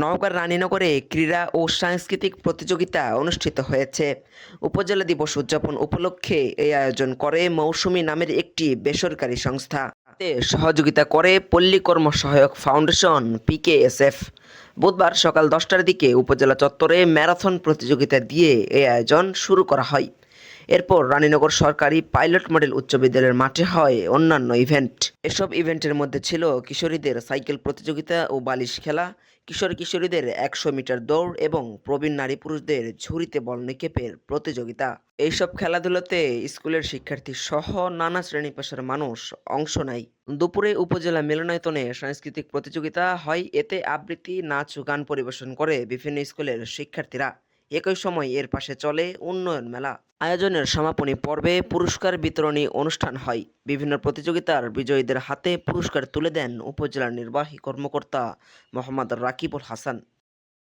নওগাঁর রানীনগরে ক্রীড়া ও সাংস্কৃতিক প্রতিযোগিতা অনুষ্ঠিত হয়েছে। উপজেলা দিবস উদযাপন উপলক্ষে এই আয়োজন করে মৌসুমী নামের একটি বেসরকারি সংস্থা। সহযোগিতা করে পল্লী কর্ম সহায়ক ফাউন্ডেশন, পিকেএসএফ। বুধবার সকাল দশটার দিকে উপজেলা চত্বরে ম্যারাথন প্রতিযোগিতা দিয়ে এই আয়োজন শুরু করা হয়। এরপর রানীনগর সরকারি পাইলট মডেল উচ্চ বিদ্যালয়ের মাঠে হয় অন্যান্য ইভেন্ট। এসব ইভেন্টের মধ্যে ছিল কিশোরীদের সাইকেল প্রতিযোগিতা ও বালিশ খেলা, কিশোর কিশোরীদের একশো মিটার দৌড় এবং প্রবীণ নারী পুরুষদের ঝুড়িতে বল নিক্ষেপের প্রতিযোগিতা। এইসব খেলাধুলাতে স্কুলের শিক্ষার্থী সহ নানা শ্রেণি পেশার মানুষ অংশ নেয়। দুপুরে উপজেলা মিলনায়তনে সাংস্কৃতিক প্রতিযোগিতা হয়, এতে আবৃত্তি, নাচ গান পরিবেশন করে বিভিন্ন স্কুলের শিক্ষার্থীরা। একই সময় এর পাশে চলে উন্নয়ন মেলা। আয়োজনের সমাপনী পর্বে পুরস্কার বিতরণী অনুষ্ঠান হয়। বিভিন্ন প্রতিযোগিতার বিজয়ীদের হাতে পুরস্কার তুলে দেন উপজেলা নির্বাহী কর্মকর্তা মোহাম্মদ রাকিবুল হাসান।